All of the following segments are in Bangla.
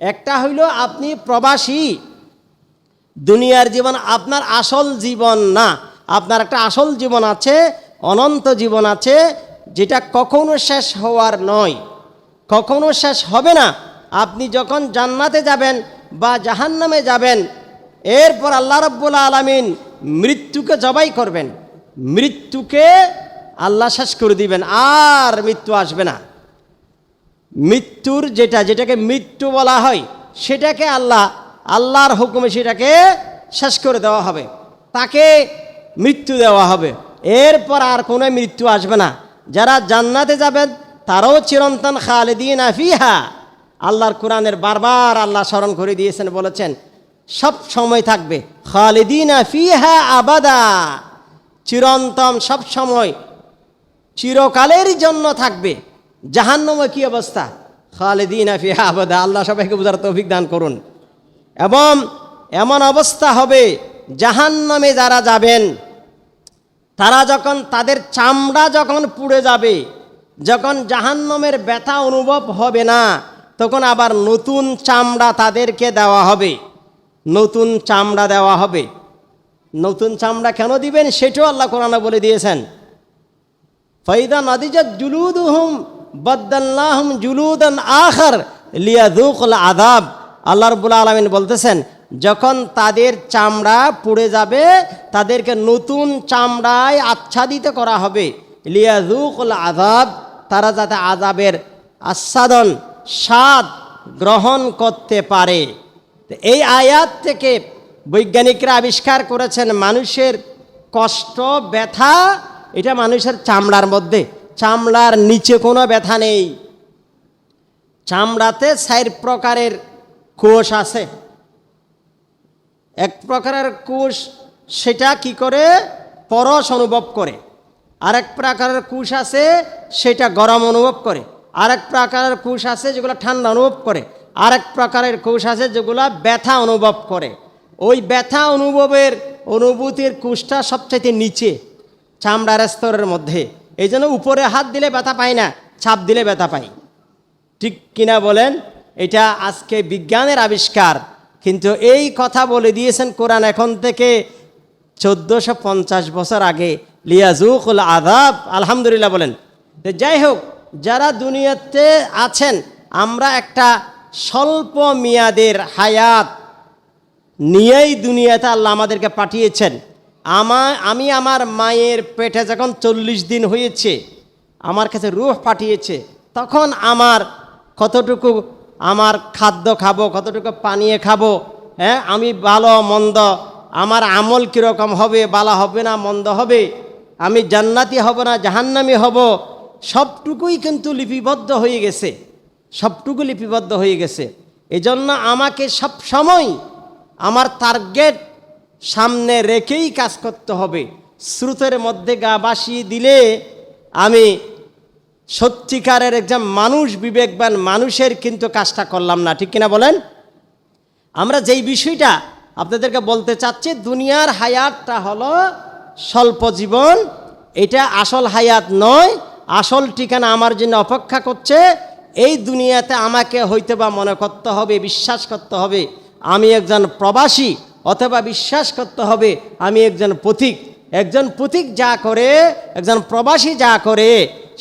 একটা হইল আপনি প্রবাসী। দুনিয়ার জীবন আপনার আসল জীবন না। আপনার একটা আসল জীবন আছে, অনন্ত জীবন আছে, যেটা কখনো শেষ হওয়ার নয়। কখনো শেষ হবে না। আপনি যখন জান্নাতে যাবেন বা জাহান্নামে যাবেন, এরপর আল্লাহ রব্বুল আলমিন মৃত্যুকে জবাই করবেন। মৃত্যুকে আল্লাহ শেষ করে দিবেন, আর মৃত্যু আসবে না। মৃত্যুর যেটা, যেটাকে মৃত্যু বলা হয়, সেটাকে আল্লাহ, আল্লাহর হুকুমে সেটাকে শেষ করে দেওয়া হবে। তাকে মৃত্যু দেওয়া হবে। এরপর আর কোনো মৃত্যু আসবে না। যারা জান্নাতে যাবেন, তারাও চিরন্তন খালেদিন আফিহা আল্লাহর কোরআনের বারবার আল্লাহ স্মরণ করে দিয়েছেন, বলেছেন, সব সময় থাকবে, খালেদিন আফিহা আবাদা। চিরন্তন সব সময়, চিরকালের জন্য থাকবে। জাহান্নমে কি অবস্থা? খালেদিন আল্লাহ সবাইকে বোঝার তৌফিক দান করুন। এবং এমন অবস্থা হবে, জাহান্নামে যারা যাবেন, তারা যখন তাদের চামড়া যখন পুড়ে যাবে, যখন জাহান্নামের ব্যথা অনুভব হবে না, তখন আবার নতুন চামড়া তাদেরকে দেওয়া হবে। নতুন চামড়া দেওয়া হবে। নতুন চামড়া কেন দিবেন? সেটাও আল্লাহ কোরআনে বলে দিয়েছেন। ফাইদা নাদিজাত জুলুদুহুম বাদ্দাল্লাহুম জুলুদান আখার লিয়াযুকুল আযাব। আল্লাহ রাব্বুল আলামিন বলতেছেন, যখন তাদের চামড়া পুড়ে যাবে, তাদেরকে নতুন চামড়ায় আচ্ছাদিত করা হবে। লিয়াযুকুল আযাব, তারা যাতে আজাবের আস্বাদন স্বাদ গ্রহণ করতে পারে। এই আয়াত থেকে বৈজ্ঞানিকরা আবিষ্কার করেছেন, মানুষের কষ্ট, ব্যথা, এটা মানুষের চামড়ার মধ্যে। চামড়ার নিচে কোনো ব্যথা নেই। চামড়াতে চার প্রকারের কোষ আছে। এক প্রকারের কোষ সেটা কি করে? পরশ অনুভব করে। আরেক প্রকারের কোষ আছে, সেটা গরম অনুভব করে। আরেক প্রকারের কোষ আছে, যেগুলো ঠান্ডা অনুভব করে। আরেক প্রকারের কোষ আছে, যেগুলো ব্যথা অনুভব করে। ওই ব্যথা অনুভবের অনুভূতির কোষটা সবচাইতে নিচে, চামড়ার স্তরের মধ্যে। এই জন্য উপরে হাত দিলে ব্যথা পাই না, ছাপ দিলে ব্যথা পাই ঠিক কিনা বলেন? এটা আজকে বিজ্ঞানের আবিষ্কার। কিন্তু এই কথা বলে দিয়েছেন কোরআন এখন থেকে চোদ্দোশো পঞ্চাশ বছর আগে। লিয়াজুকুল আদাব আলহামদুলিল্লাহ বলেন। যাই হোক, যারা দুনিয়াতে আছেন, আমরা একটা স্বল্প মেয়াদের হায়াত নিয়েই দুনিয়াতে আল্লাহ আমাদেরকে পাঠিয়েছেন। আমার আমি আমার মায়ের পেটে যখন চল্লিশ দিন হয়েছে, আমার কাছে রুহ পাঠিয়েছে, তখন আমার কতটুকু আমার খাদ্য খাব, কতটুকু পানীয় খাব হ্যাঁ আমি ভালো, মন্দ, আমার আমল কীরকম হবে, বালা হবে না, মন্দ হবে, আমি জান্নাতি হব না, জাহান্নামি হব, সবটুকুই কিন্তু লিপিবদ্ধ হয়ে গেছে, সবটুকু লিপিবদ্ধ হয়ে গেছে। এজন্য আমাকে সব সময় আমার টার্গেট সামনে রেখেই কাজ করতে হবে। স্রোতের মধ্যে গা বাসিয়ে দিলে আমি সত্যিকারের একজন মানুষ, বিবেকবান মানুষের কিন্তু কাজটা করলাম না। ঠিক কিনা বলেন? আমরা যেই বিষয়টা আপনাদেরকে বলতে চাচ্ছি, দুনিয়ার হায়াতটা হলো স্বল্প জীবন। এটা আসল হায়াত নয়, আসল ঠিকানা আমার জন্য অপেক্ষা করছে। এই দুনিয়াতে আমাকে হইতে বা মনে করতে হবে, বিশ্বাস করতে হবে। আমি একজন প্রবাসী অথবা বিশ্বাস করতে হবে, আমি একজন পথিক। একজন পথিক যা করে, একজন প্রবাসী যা করে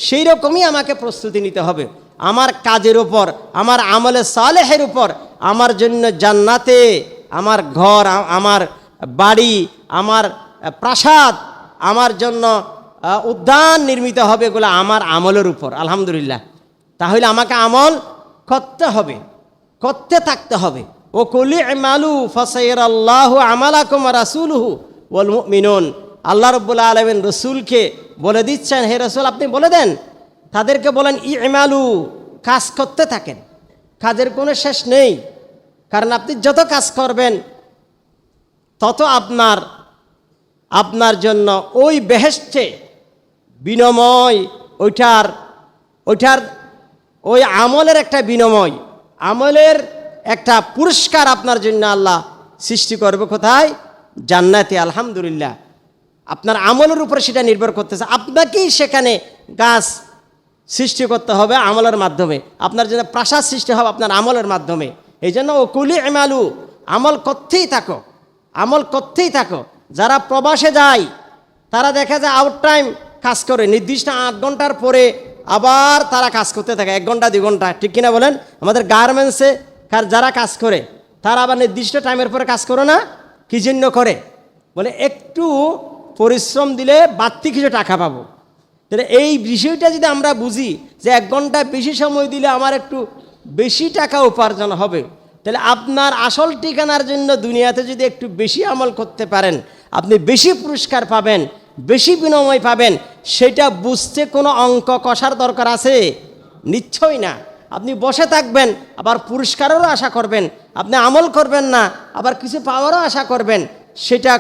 সেই রকমই আমাকে প্রস্তুতি নিতে হবে। আমার কাজের উপর, আমার আমলে সালেহের উপর, আমার জন্য জান্নাতে, আমার ঘর, আমার বাড়ি, আমার প্রাসাদ, আমার জন্য উদ্যান নির্মিত হবে এগুলো আমার আমলের উপর, আলহামদুলিল্লাহ। তাহলে আমাকে আমল করতে হবে, করতে থাকতে হবে। ও কলি মালু ফসাইর আল্লাহ আমালাকুম রাসুলহু ওল মিনুন আল্লাহ রব্বুল আলমিন রসুলকে বলে দিচ্ছেন, হে রসুল, আপনি বলে দেন। তাদেরকে বলেন ই এমালু কাজ করতে থাকেন। কাজের কোনো শেষ নেই। কারণ আপনি যত কাজ করবেন, তত আপনার আপনার জন্য ওই বেহেস্টে বিনিময়, ওইটার ওইটার, ওই আমলের একটা বিনিময়। আমলের একটা পুরস্কার আপনার জন্য আল্লাহ সৃষ্টি করবে কোথায়? জান্নাতে, আলহামদুলিল্লাহ। আপনার আমলের উপরে সেটা নির্ভর করতেছে। আপনাকেই সেখানে গাছ সৃষ্টি করতে হবে আমলের মাধ্যমে। আপনার জন্য প্রাসাদ সৃষ্টি হবে আপনার আমলের মাধ্যমে। এই জন্য ওকুলি এমালু আমল করতেই থাকো। আমল করতেই থাকো। যারা প্রবাসে যায়, তারা দেখা যায় আউট টাইম কাজ করে। নির্দিষ্ট আট ঘণ্টার পরে আবার তারা কাজ করতে থাকে। এক ঘণ্টা, দুই ঘণ্টা। ঠিক কিনা বলেন? আমাদের গার্মেন্টসে কার যারা কাজ করে, তারা আবার নির্দিষ্ট টাইমের পরে কাজ করে না? কি জন্য করে? বলে একটু পরিশ্রম দিলে বাড়তি কিছু টাকা পাবো। তাহলে এই বিষয়টা যদি আমরা বুঝি যে এক ঘণ্টা বেশি সময় দিলে আমার একটু বেশি টাকা উপার্জন হবে, তাহলে আপনার আসল ঠিকানার জন্য দুনিয়াতে যদি একটু বেশি আমল করতে পারেন, আপনি বেশি পুরস্কার পাবেন, বেশি বিনিময় পাবেন, সেটা বুঝতে কোনো অঙ্ক কষার দরকার আছে? নিশ্চয়ই না। আপনি বসে থাকবেন, আবার পুরস্কারেরও আশা করবেন, আপনি আমল করবেন না, আবার কিছু পাওয়ারও আশা করবেন, সেটা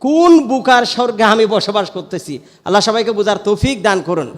কোন বুকার স্বর্গে আমি বসবাস করতেছি? আল্লাহ সবাইকে বোঝার তৌফিক দান করুন।